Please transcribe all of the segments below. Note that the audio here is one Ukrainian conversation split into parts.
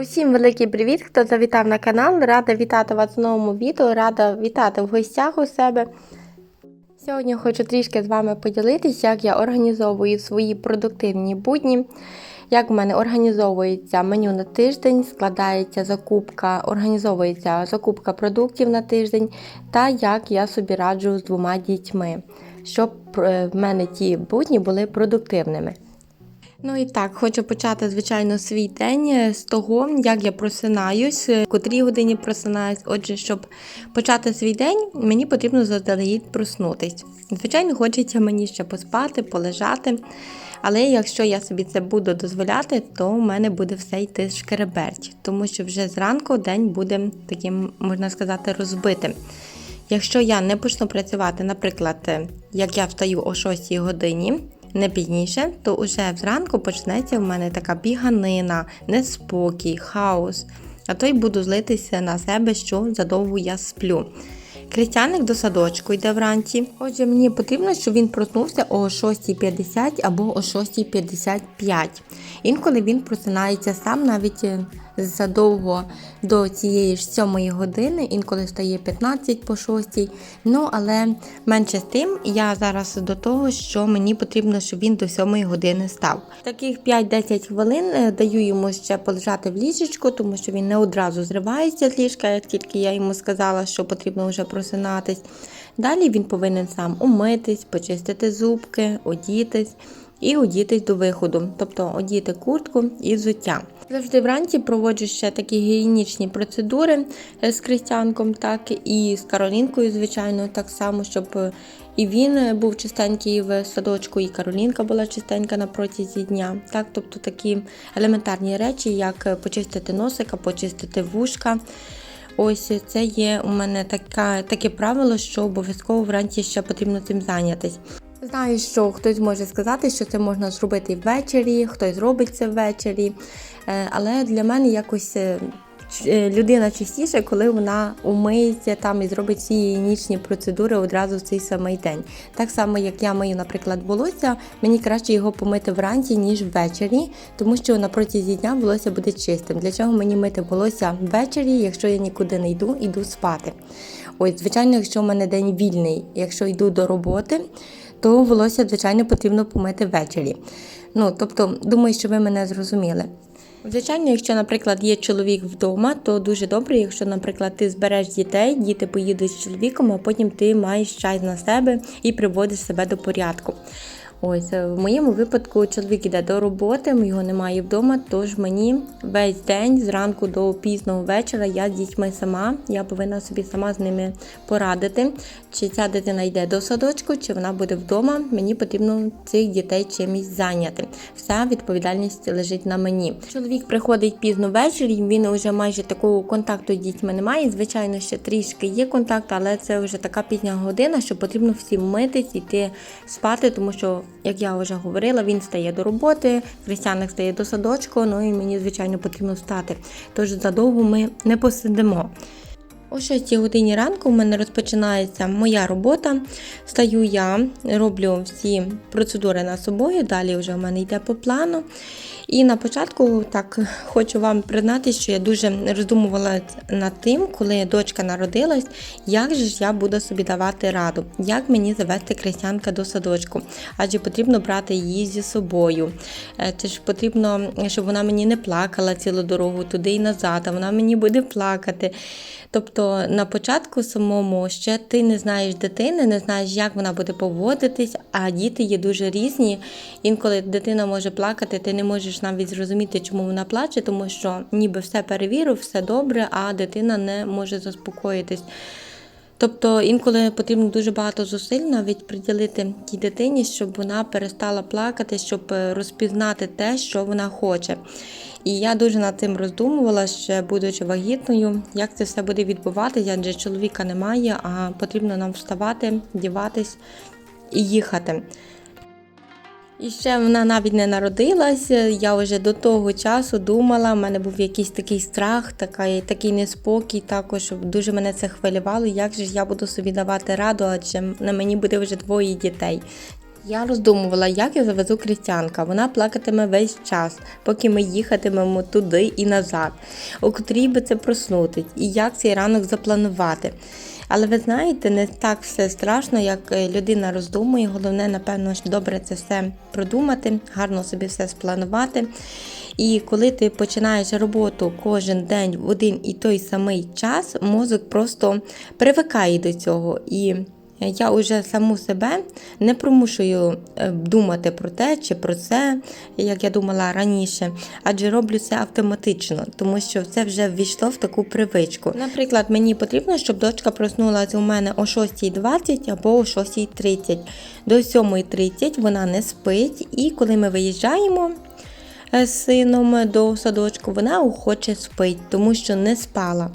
Усім великий привіт, хто завітав на канал. Рада вітати вас в новому відео, рада вітати в гостях у себе. Сьогодні хочу трішки з вами поділитися, як я організовую свої продуктивні будні. Як в мене організовується меню на тиждень, складається закупка, організовується закупка продуктів на тиждень, та як я собі раджу з двома дітьми, щоб е, в мене ті будні були продуктивними. Ну і так, хочу почати, звичайно, свій день е, з того, як я просинаюсь, е, в котрій годині просинаюсь. Отже, щоб почати свій день, мені потрібно заздалегідь проснутись. Звичайно, хочеться мені ще поспати, полежати. Але якщо я собі це буду дозволяти, то в мене буде все йти шкереберть, тому що вже зранку день буде таким, можна сказати, розбитим. Якщо я не почну працювати, наприклад, е, як я встаю о 6 годині, не пізніше, то уже зранку почнеться в мене така біганина, неспокій, хаос. А то й буду злитися на себе, що задовго я сплю. Крістяник до садочку йде вранці. Отже, мені потрібно, щоб він проснувся о 6.50 або о 6.55. Інколи він просинається сам навіть е, задовго до цієї ж 7 години, інколи стає 15 по 6. Ну, але менше з тим, я зараз до того, що мені потрібно, щоб він до 7 години став. Таких 5-10 хвилин е, даю йому ще полежати в ліжечку, тому що він не одразу зривається з ліжка, як тільки я йому сказала, що потрібно вже просинатись. Далі він повинен сам умитись, почистити зубки, одітись і одітись до виходу, тобто одіти куртку і взуття. Завжди вранці проводжу ще такі гігієнічні процедури е, з Крістянком, так і з Каролінкою, звичайно, так само, щоб е, і він е, був чистенький в садочку, і Каролінка була чистенька на протязі дня. Так, тобто такі елементарні речі, як почистити носика, почистити вушка. Ось це є у мене така, таке правило, що обов'язково вранці ще потрібно цим зайнятися. Знаю, що хтось може сказати, що це можна зробити ввечері, хтось робить це ввечері. Е, Але для мене якось е, людина частіше, коли вона умиється там і зробить всі гігієнічні процедури одразу в цей самий день. Так само, як я мию, наприклад, волосся, мені краще його помити вранці, ніж ввечері, тому що на протязі дня волосся буде чистим. Для чого мені мити волосся ввечері, якщо я нікуди не йду, йду спати. Ось, звичайно, якщо в мене день вільний, якщо йду до роботи, то волосся, звичайно, потрібно помити ввечері. Ну, тобто, думаю, що ви мене зрозуміли. Звичайно, якщо, наприклад, є чоловік вдома, то дуже добре, якщо, наприклад, ти збереш дітей, діти поїдуть з чоловіком, а потім ти маєш час на себе і приводиш себе до порядку. Ось е, в моєму випадку чоловік іде до роботи, його немає вдома, тож мені весь день зранку до пізного вечора я з дітьми сама. Я повинна собі сама з ними порадити, чи ця дитина йде до садочку, чи вона буде вдома. Мені потрібно цих дітей чимось зайняти. Вся відповідальність лежить на мені. Чоловік приходить пізно ввечері, він вже майже такого контакту з дітьми немає. Звичайно, ще трішки є контакт, але це вже така пізня година, що потрібно всім митись, іти спати, тому що, як я вже говорила, він стає до роботи, Христяник стає до садочку, ну і мені, звичайно, потрібно встати. Тож задовго ми не посидимо. О 6 годині ранку в мене розпочинається моя робота. Стаю я, роблю всі процедури над собою, далі вже в мене йде по плану. І на початку так хочу вам признати, що я дуже роздумувала над тим, коли дочка народилась, як же ж я буду собі давати раду, як мені завести крестянка до садочку, адже потрібно брати її зі собою. Е, Це ж потрібно, щоб вона мені не плакала цілу дорогу туди і назад, а вона мені буде плакати. Тобто на початку самому ще ти не знаєш дитини, не знаєш, як вона буде поводитись, а діти є дуже різні. Інколи дитина може плакати, ти не можеш навіть зрозуміти, чому вона плаче, тому що ніби все перевірив, все добре, а дитина не може заспокоїтись. Тобто інколи потрібно дуже багато зусиль навіть приділити тій дитині, щоб вона перестала плакати, щоб е, розпізнати те, що вона хоче. І я дуже над цим роздумувала, ще будучи вагітною, як це все буде відбуватися, адже чоловіка немає, а потрібно нам вставати, діватись і їхати. І ще вона навіть не народилась. Я вже до того часу думала, в мене був якийсь такий страх, такий, такий неспокій, також дуже мене це хвилювало, як же ж я буду собі давати раду, адже на мені буде вже двоє дітей. Я роздумувала, як я завезу крістянка. Вона плакатиме весь час, поки ми їхатимемо туди і назад, у котрій би це проснутись, і як цей ранок запланувати. Але ви знаєте, не так все страшно, як е, людина роздумує. Головне, напевно, добре це все продумати, гарно собі все спланувати. І коли ти починаєш роботу кожен день в один і той самий час, мозок просто привикає до цього. І я вже саму себе не примушую е, думати про те чи про це, як я думала раніше, адже роблю це автоматично, тому що це вже ввійшло в таку привичку. Наприклад, мені потрібно, щоб дочка проснулася у мене о 6.20 або о 6.30. До 7.30 вона не спить, і коли ми виїжджаємо. е, З сином до садочку вона охоче спить, тому що не спала.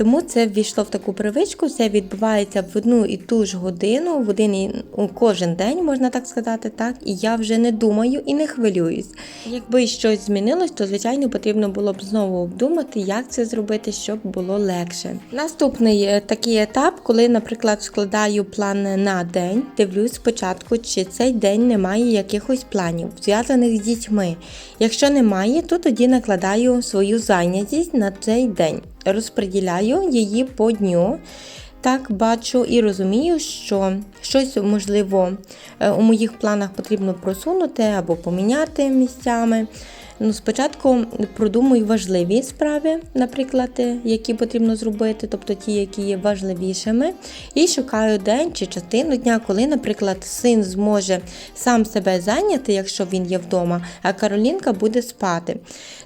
Тому це ввійшло в таку привичку, це відбувається в одну і ту ж годину, в один і кожен день, можна так сказати, так, і я вже не думаю і не хвилююсь. Якби щось змінилось, то звичайно потрібно було б знову обдумати, як це зробити, щоб було легше. Наступний е, такий етап, коли, наприклад, складаю план на день, дивлюсь спочатку, чи цей день не має якихось планів, зв'язаних з дітьми. Якщо немає, то тоді накладаю свою зайнятість на цей день розподіляю її по дню. Так бачу і розумію, що щось можливо е, у моїх планах потрібно просунути або поміняти місцями. Ну, спочатку продумую важливі справи, наприклад, е, які потрібно зробити, тобто ті, які є важливішими, і шукаю день чи частину дня, коли, наприклад, син зможе сам себе зайняти, якщо він є вдома, а Каролінка буде спати.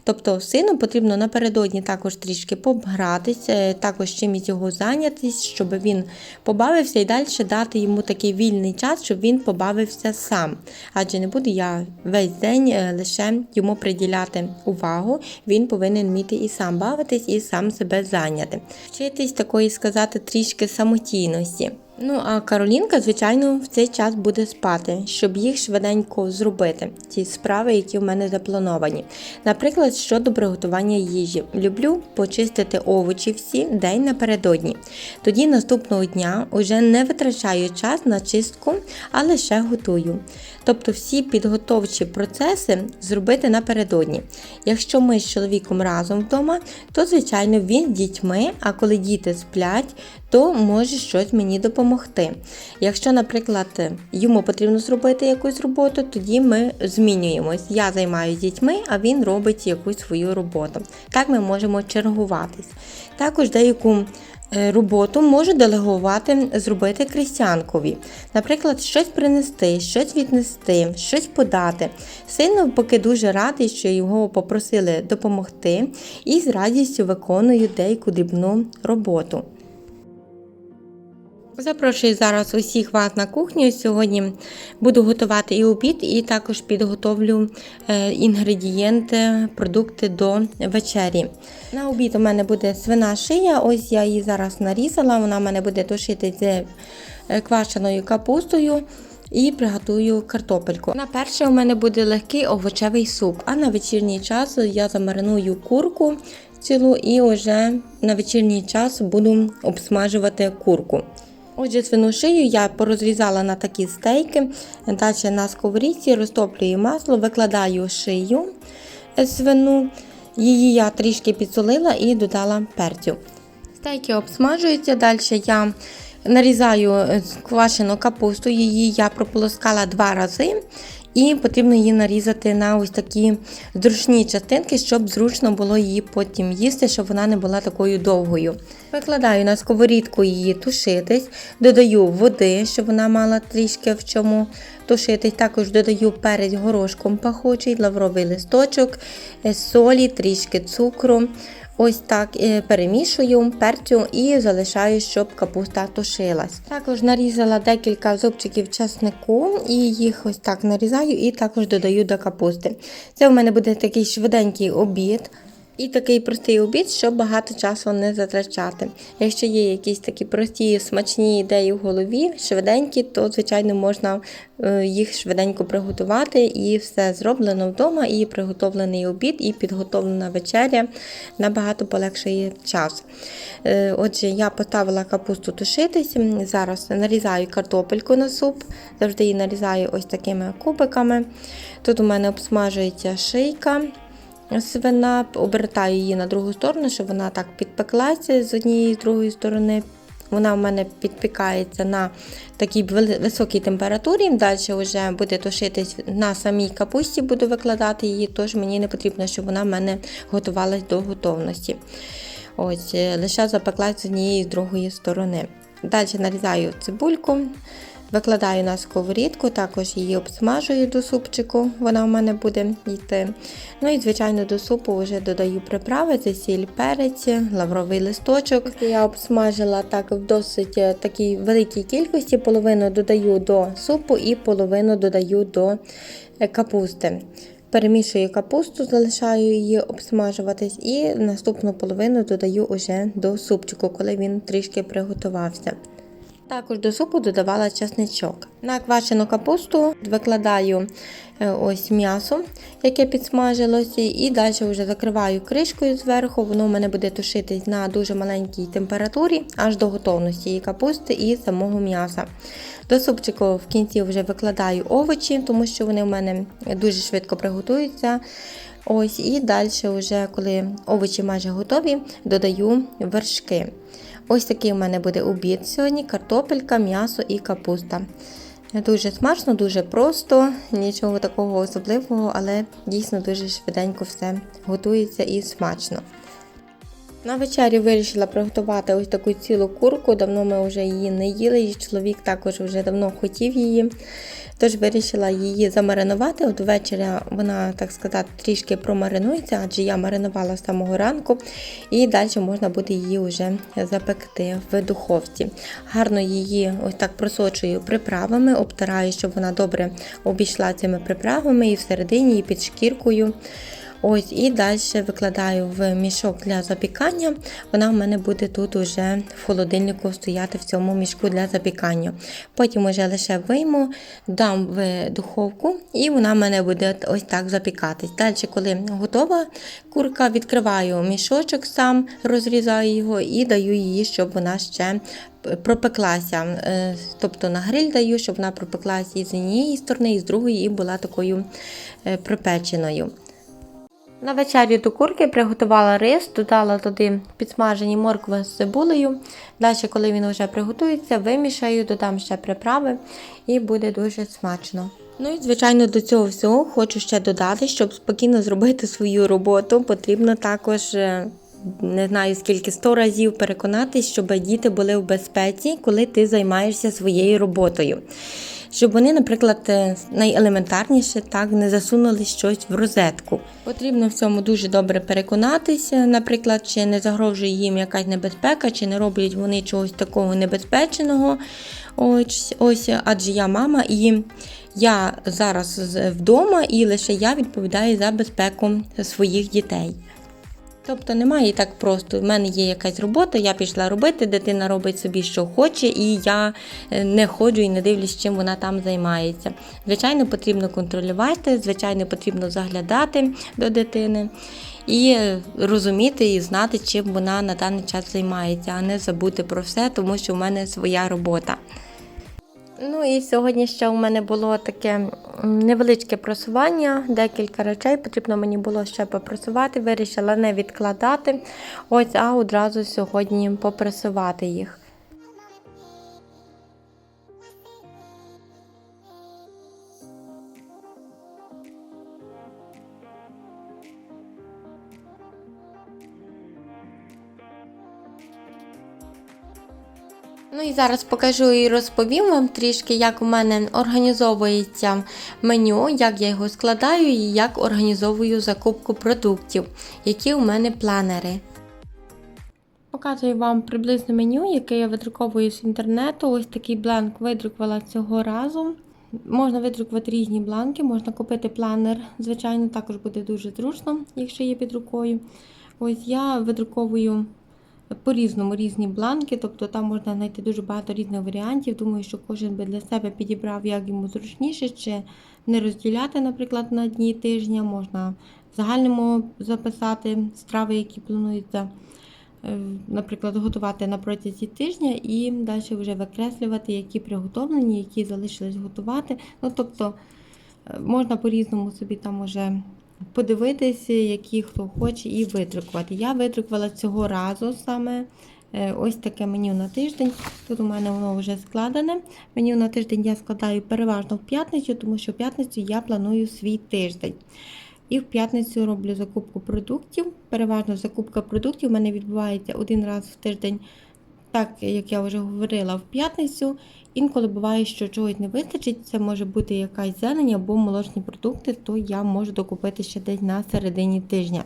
Тобто сину потрібно напередодні також трішки погратися, також чимось його зайнятись, щоб він побавився і далі дати йому такий вільний час, щоб він побавився сам. Адже не буду я весь день е, лише йому приділяти увагу, він повинен вміти і сам бавитись, і сам себе зайняти. Вчитись такої сказати трішки самотійності. Ну, а Каролінка, звичайно, в цей час буде спати, щоб їх швиденько зробити, ті справи, які в мене заплановані. Наприклад, щодо приготування їжі. Люблю почистити овочі всі день напередодні. Тоді наступного дня уже не витрачаю час на чистку, а лише готую. Тобто всі підготовчі процеси зробити напередодні. Якщо ми з чоловіком разом вдома, то звичайно він з дітьми, а коли діти сплять, то може щось мені допомогти. Якщо, наприклад, йому потрібно зробити якусь роботу, тоді ми змінюємось. Я займаюся дітьми, а він робить якусь свою роботу. Так ми можемо чергуватись. Також деяку е, роботу можу делегувати, зробити крістянкові. Наприклад, щось принести, щось віднести, щось подати. Син поки дуже радий, що його попросили допомогти, і з радістю виконую деяку дрібну роботу. Запрошую зараз усіх вас на кухню. Сьогодні буду готувати і обід, і також підготовлю е, інгредієнти, продукти до вечері. На обід у мене буде свина шия. Ось я її зараз нарізала. Вона в мене буде тушити з е, квашеною капустою. І приготую картопельку. На перше у мене буде легкий овочевий суп, а на вечірній час я замариную курку цілу і вже на вечірній час буду обсмажувати курку. Отже, свину шию я порозрізала на такі стейки. Далі на сковорідці розтоплюю масло, викладаю шию свину. Її я трішки підсолила і додала перцю. Стейки обсмажуються. Далі я нарізаю квашену капусту, її я прополоскала два рази. І потрібно її нарізати на ось такі зручні частинки, щоб зручно було її потім їсти, щоб вона не була такою довгою. Викладаю на сковорідку її тушитись, додаю води, щоб вона мала трішки в чому тушитись. Також додаю перець горошком пахучий, лавровий листочок, солі, трішки цукру. Ось так е, перемішую перцю і залишаю, щоб капуста тушилась. Також нарізала декілька зубчиків часнику і їх ось так нарізаю і також додаю до капусти. Це у мене буде такий швиденький обід. І такий простий обід, щоб багато часу не затрачати. Якщо є якісь такі прості смачні ідеї в голові, швиденькі, то звичайно можна е, їх швиденько приготувати, і все зроблено вдома, і приготовлений обід, і підготовлена вечеря набагато полегшує час. Е, Отже, я поставила капусту тушитись. Зараз нарізаю картопельку на суп, завжди її нарізаю ось такими кубиками. Тут у мене обсмажується шийка свина, обертаю її на другу сторону, щоб вона так підпеклася з однієї і з другої сторони. Вона в мене підпікається на такій високій температурі. Далі вже буде тушитись на самій капусті, буду викладати її, тож мені не потрібно, щоб вона в мене готувалась до готовності. Ось, е, лише запеклась з однієї з другої сторони. Далі нарізаю цибульку, викладаю на сковорідку, також її обсмажую до супчику, вона у мене буде йти. Ну і, звичайно, до супу вже додаю приправи, це сіль, перець, лавровий листочок. Я обсмажила так в досить е, такій великій кількості, половину додаю до супу і половину додаю до е, капусти. Перемішую капусту, залишаю її обсмажуватись, і наступну половину додаю уже до супчику, коли він трішки приготувався. Також до супу додавала чесничок. На квашену капусту викладаю е, ось м'ясо, яке підсмажилося, і далі вже закриваю кришкою зверху. Воно в мене буде тушитись на дуже маленькій температурі, аж до готовності і капусти, і самого м'яса. До супчику в кінці вже викладаю овочі, тому що вони в мене дуже швидко приготуються. Ось, і далі, вже, коли овочі майже готові, додаю вершки. Ось такий у мене буде обід сьогодні: картопелька, м'ясо і капуста. Дуже смачно, дуже просто, нічого такого особливого, але дійсно дуже швиденько все готується і смачно. На вечері вирішила приготувати ось таку цілу курку. Давно ми вже її не їли, і чоловік також вже давно хотів її. Тож вирішила її замаринувати. От ввечері вона, так сказати, трішки промаринується, адже я маринувала з самого ранку, і далі можна буде її вже запекти в духовці. Гарно її ось так просочую приправами, обтираю, щоб вона добре обійшла цими приправами і всередині, і під шкіркою. Ось і далі викладаю в мішок для запікання. Вона в мене буде тут уже в холодильнику стояти в цьому мішку для запікання. Потім уже лише вийму, дам в духовку, і вона в мене буде ось так запікатись. Далі, коли готова курка, відкриваю мішочок сам, розрізаю його і даю її, щоб вона ще пропеклася. Е, Тобто на гриль даю, щоб вона пропеклася і з однієї сторони, і з другої, і була такою е, припеченою. На вечерю до курки приготувала рис, додала туди підсмажені моркви з цибулею. Далі, коли він вже приготується, вимішаю, додам ще приправи і буде дуже смачно. Ну і, звичайно, до цього всього хочу ще додати, щоб спокійно зробити свою роботу, потрібно також. е, Не знаю скільки сто разів переконатись, щоб діти були в безпеці, коли ти займаєшся своєю роботою. Щоб вони, наприклад, е, найелементарніше так не засунули щось в розетку. Потрібно в цьому дуже добре переконатися, наприклад, чи не загрожує їм якась небезпека, чи не роблять вони чогось такого небезпечного. Ось, ось адже я мама і я зараз вдома, і лише я відповідаю за безпеку своїх дітей. Тобто немає і так просто. У мене є якась робота, я пішла робити, дитина робить собі, що хоче, і я е, не ходжу і не дивлюсь, чим вона там займається. Звичайно, потрібно контролювати, звичайно, потрібно заглядати до дитини і е, розуміти і знати, чим вона на даний час займається, а не забути про все, тому що в мене своя робота. Ну і сьогодні ще у мене було таке невеличке просування, декілька речей потрібно мені було ще попрасувати. Вирішила не відкладати, ось, а одразу сьогодні попрасувати їх. Ну і зараз покажу і розповім вам трішки, як у мене організовується меню, як я його складаю і як організовую закупку продуктів, які у мене планери. Показую вам приблизне меню, яке я видруковую з інтернету. Ось такий бланк видрукувала цього разу. Можна видрукувати різні бланки, можна купити планер. Звичайно, також буде дуже зручно, якщо є під рукою. Ось я видруковую по-різному різні бланки, тобто там можна знайти дуже багато різних варіантів. Думаю, що кожен би для себе підібрав, як йому зручніше, чи не розділяти, наприклад, на дні тижня, можна в загальному записати страви, які плануються, е, наприклад, готувати на протязі тижня, і далі вже викреслювати, які приготовлені, які залишились готувати. Ну, тобто е, можна по-різному собі там уже подивитися, які хто хоче, і видрукувати. Я видрукувала цього разу саме е, ось таке меню на тиждень. Тут у мене воно вже складене. Меню на тиждень я складаю переважно в п'ятницю, тому що в п'ятницю я планую свій тиждень. І в п'ятницю роблю закупку продуктів. Переважно закупка продуктів у мене відбувається один раз в тиждень, так як я вже говорила, в п'ятницю. Інколи буває, що чогось не вистачить, це може бути якась зелень або молочні продукти, то я можу докупити ще десь на середині тижня.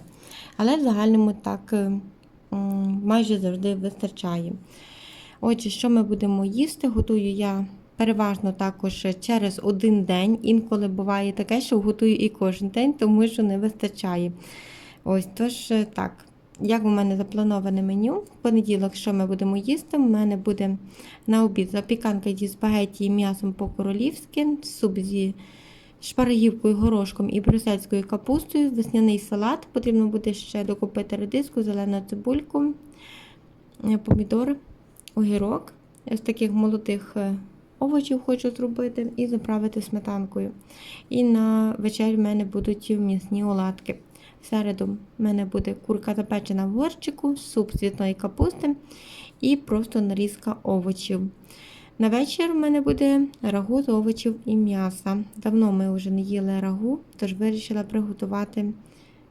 Але в загальному так е, майже завжди вистачає. Отже, що ми будемо їсти? Готую я переважно також через один день. Інколи буває таке, що готую і кожен день, тому що не вистачає. Ось тож е, так. Як у мене заплановане меню, в понеділок, що ми будемо їсти, у мене буде на обід запіканка зі спагетті і м'ясом по-королівськи, суп зі шпарагівкою, горошком і брюссельською капустою, весняний салат. Потрібно буде ще докупити редиску, зелену цибульку, е, помідор, огірок. З таких молодих е, овочів хочу зробити і заправити сметанкою. І на вечерю в мене будуть м'ясні оладки. Середу в мене буде курка запечена в горщику, суп з цвітної капусти і просто нарізка овочів. На вечір в мене буде рагу з овочів і м'яса. Давно ми вже не їли рагу, тож вирішила приготувати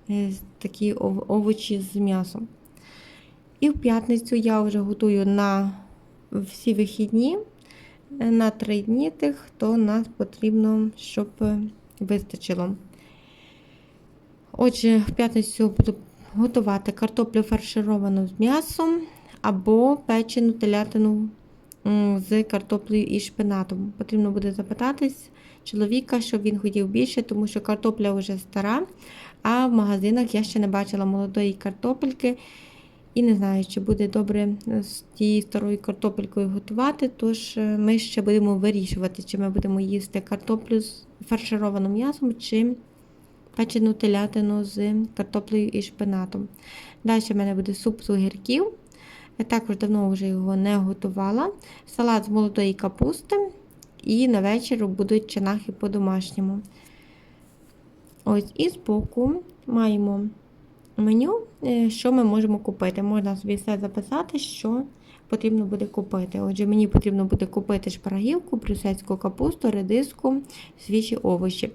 е, такі овочі з м'ясом. І в п'ятницю я вже готую на всі вихідні, е, на три дні тих, то нас потрібно, щоб е, вистачило. Отже, в п'ятницю буду готувати картоплю фаршировану з м'ясом або печену телятину з картоплею і шпинатом. Потрібно буде запитатись чоловіка, щоб він хотів більше, тому що картопля вже стара, а в магазинах я ще не бачила молодої картопельки. І не знаю, чи буде добре з тією старою картопелькою готувати. Тож е, ми ще будемо вирішувати, чи ми будемо їсти картоплю з фаршированим м'ясом, чи печену телятину з картоплею і шпинатом. Далі в мене буде суп з. Я також давно вже його не готувала. Салат з молодої капусти. І на вечір будуть чинахи по-домашньому. Ось, і збоку маємо меню, е, що ми можемо купити. Можна собі все записати, що потрібно буде купити. Отже, мені потрібно буде купити шпарагівку, брюссельську капусту, редиску, свіжі овочі.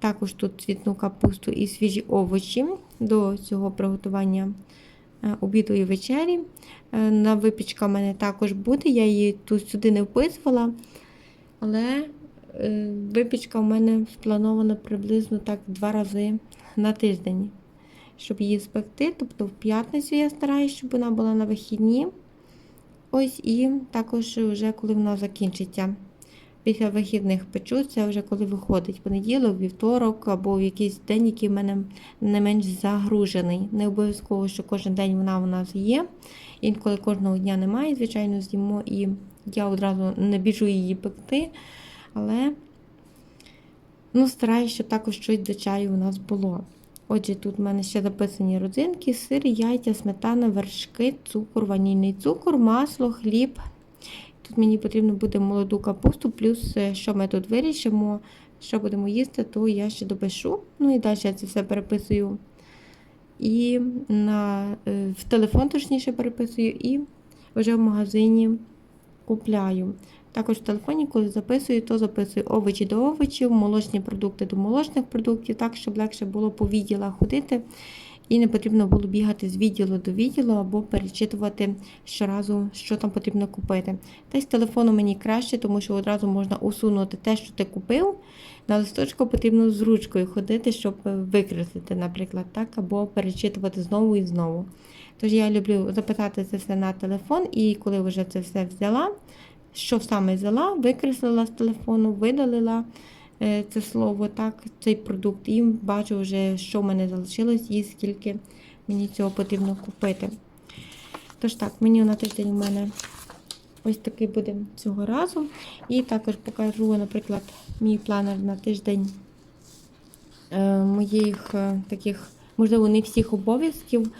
Також тут цвітну капусту і свіжі овочі до цього приготування е, обіду і вечері. Е, На випічка в мене також буде. Я її тут сюди не вписувала, але е, випічка в мене спланована приблизно так два рази на тиждень, щоб її спекти. Тобто в п'ятницю я стараюся, щоб вона була на вихідні. Ось і також вже коли вона закінчиться. Після вихідних печу, це вже коли виходить понеділок, вівторок або в якийсь день, який в мене не менш загружений. Не обов'язково, що кожен день вона у нас є. Інколи кожного дня немає, звичайно, з'їмо, і я одразу не біжу її пекти. Але ну, стараюся, щоб також щось до чаю у нас було. Отже, тут в мене ще записані родзинки, сир, яйця, сметана, вершки, цукор, ванільний цукор, масло, хліб. Тут мені потрібно буде молоду капусту, плюс е, що ми тут вирішимо, що будемо їсти, то я ще допишу. Ну і далі я це все переписую. І на, е, в телефон, точніше, переписую, і вже в магазині купляю. Також в телефоні, коли записую, то записую овочі до овочів, молочні продукти до молочних продуктів, так, щоб легше було по відділах ходити. І не потрібно було бігати з відділу до відділу або перечитувати щоразу, що там потрібно купити. Та й з телефону мені краще, тому що одразу можна усунути те, що ти купив. На листочку потрібно з ручкою ходити, щоб викреслити, наприклад, так, або перечитувати знову і знову. Тож я люблю запитати це все на телефон, і коли вже це все взяла, що саме взяла, викреслила з телефону, видалила е, це слово, так, цей продукт, і бачу вже, що в мене залишилось і скільки мені цього потрібно купити. Тож так, меню на тиждень у мене ось такий буде цього разу. І також покажу, наприклад, мій планер на тиждень е, моїх е, таких, можливо, не всіх обов'язків.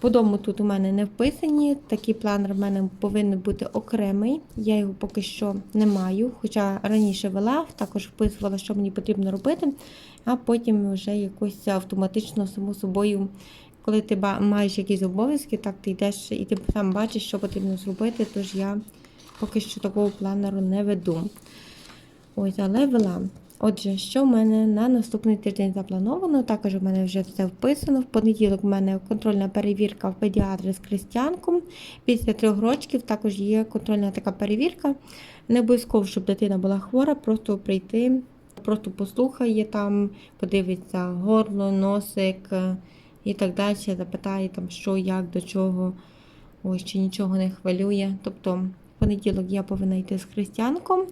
По дому тут у мене не вписані. Такий планер в мене повинен бути окремий. Я його поки що не маю, хоча раніше вела, також вписувала, що мені потрібно робити, а потім вже якось автоматично, само собою, коли ти маєш якісь обов'язки, так ти йдеш і ти сам бачиш, що потрібно зробити. Тож я поки що такого планеру не веду. Ось, але вела. Отже, що в мене на наступний тиждень заплановано? Також у мене вже все вписано. В понеділок в мене контрольна перевірка в педіатри з крестянком. Після трьох років також є контрольна така перевірка. Не обов'язково, щоб дитина була хвора, просто прийти, просто послухає там, подивиться горло, носик е, і так далі. Запитає там, що, як, до чого, ось чи нічого не хвилює. Тобто, в понеділок я повинна йти з християнком.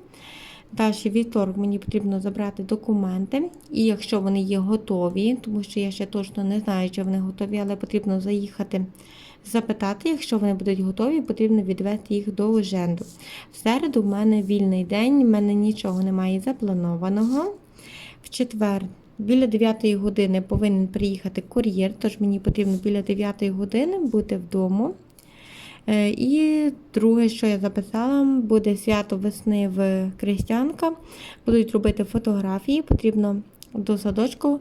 Далі вівторок мені потрібно забрати документи, і якщо вони є готові, тому що я ще точно не знаю, чи вони готові, але потрібно заїхати запитати. Якщо вони будуть готові, потрібно відвести їх до оженду. В середу в мене вільний день, в мене нічого немає запланованого. В четвер біля 9 години повинен приїхати кур'єр, тож мені потрібно біля 9 години бути вдома. Е, І друге, що я записала, буде свято весни в Крестянка. Будуть робити фотографії, потрібно до садочку.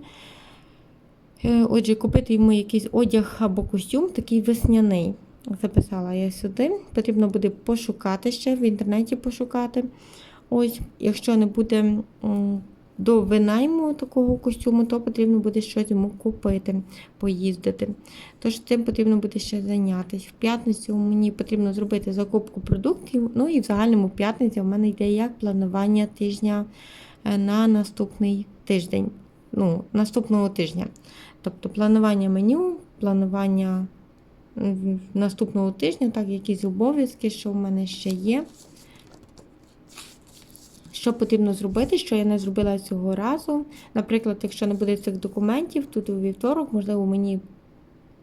Е, Отже, купити йому якийсь одяг або костюм, такий весняний. Записала я сюди. Потрібно буде пошукати ще, в інтернеті пошукати. Ось, якщо не буде до винайму такого костюму, то потрібно буде щось йому купити, поїздити. Тож цим потрібно буде ще зайнятися. В п'ятницю мені потрібно зробити закупку продуктів. Ну і в загальному в п'ятницю в мене йде як планування тижня е, на наступний тиждень. Ну, наступного тижня. Тобто планування меню, планування наступного тижня, так, якісь обов'язки, що в мене ще є. Що потрібно зробити, що я не зробила цього разу. Наприклад, якщо не буде цих документів, тут у вівторок, можливо, мені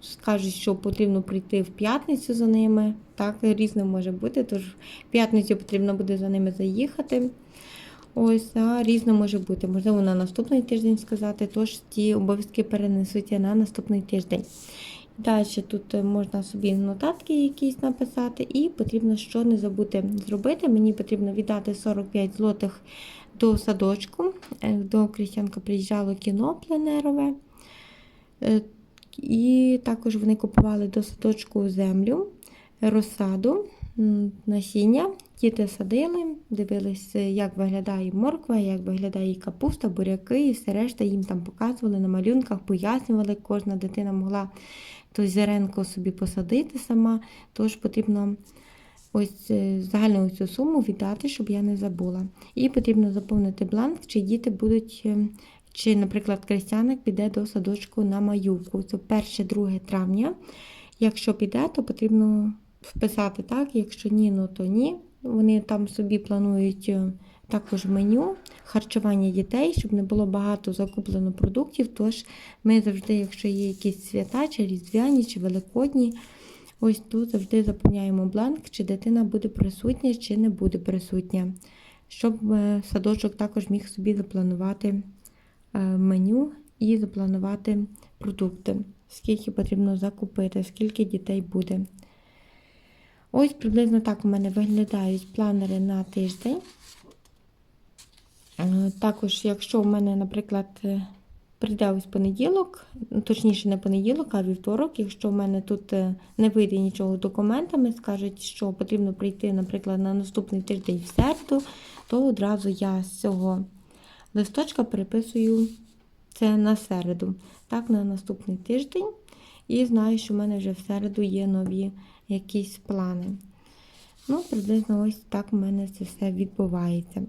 скажуть, що потрібно прийти в п'ятницю за ними. Так, різне може бути. Тож в п'ятницю потрібно буде за ними заїхати. Ось, а різне може бути. Можливо, на наступний тиждень сказати, тож ті обов'язки перенесуться на наступний тиждень. Далі тут е, можна собі нотатки якісь написати, і потрібно що не забути зробити. Мені потрібно віддати 45 злотих до садочку. Е, До Крістянка приїжджало кіно пленерове. Е, І також вони купували до садочку землю, розсаду, насіння. Діти садили, дивилися, як виглядає морква, як виглядає капуста, буряки і все решта їм там показували на малюнках, пояснювали, кожна дитина могла той зеренко собі посадити сама. Тож потрібно ось е, загальну цю суму віддати, щоб я не забула. І потрібно заповнити бланк, чи діти будуть, е, чи, наприклад, крестяник піде до садочку на маювку. Це 1-2 травня. Якщо піде, то потрібно вписати так, якщо ні, ну то ні. Вони там собі планують е, також меню харчування дітей, щоб не було багато закуплено продуктів. Тож ми завжди, якщо є якісь свята, чи різдвяні, чи великодні, ось тут завжди заповняємо бланк, чи дитина буде присутня, чи не буде присутня. Щоб е, садочок також міг собі запланувати е, меню і запланувати продукти, скільки потрібно закупити, скільки дітей буде. Ось приблизно так у мене виглядають планери на тиждень. Е, Також, якщо в мене, наприклад, е, прийде ось понеділок, ну, точніше, не понеділок, а вівторок, якщо в мене тут е, не вийде нічого з документами, скажуть, що потрібно прийти, наприклад, на наступний тиждень в середу, то одразу я з цього листочка переписую це на середу, так, на наступний тиждень. І знаю, що в мене вже в середу є нові якісь плани. Ну, приблизно ось так у мене це все відбувається.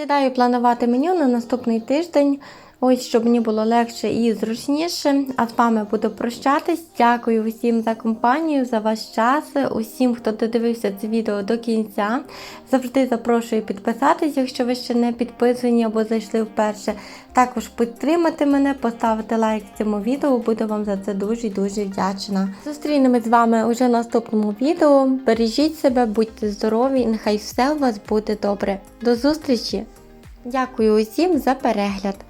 Сідаю планувати меню на наступний тиждень. Ось щоб мені було легше і зручніше. А з вами буду прощатись. Дякую усім за компанію, за ваш час, усім, хто додивився це відео до кінця. Завжди запрошую підписатись, якщо ви ще не підписані або зайшли вперше. Також підтримати мене, поставити лайк цьому відео. Буду вам за це дуже-дуже вдячна. Зустрінемось з вами уже в наступному відео. Бережіть себе, будьте здорові, нехай все у вас буде добре. До зустрічі! Дякую усім за перегляд!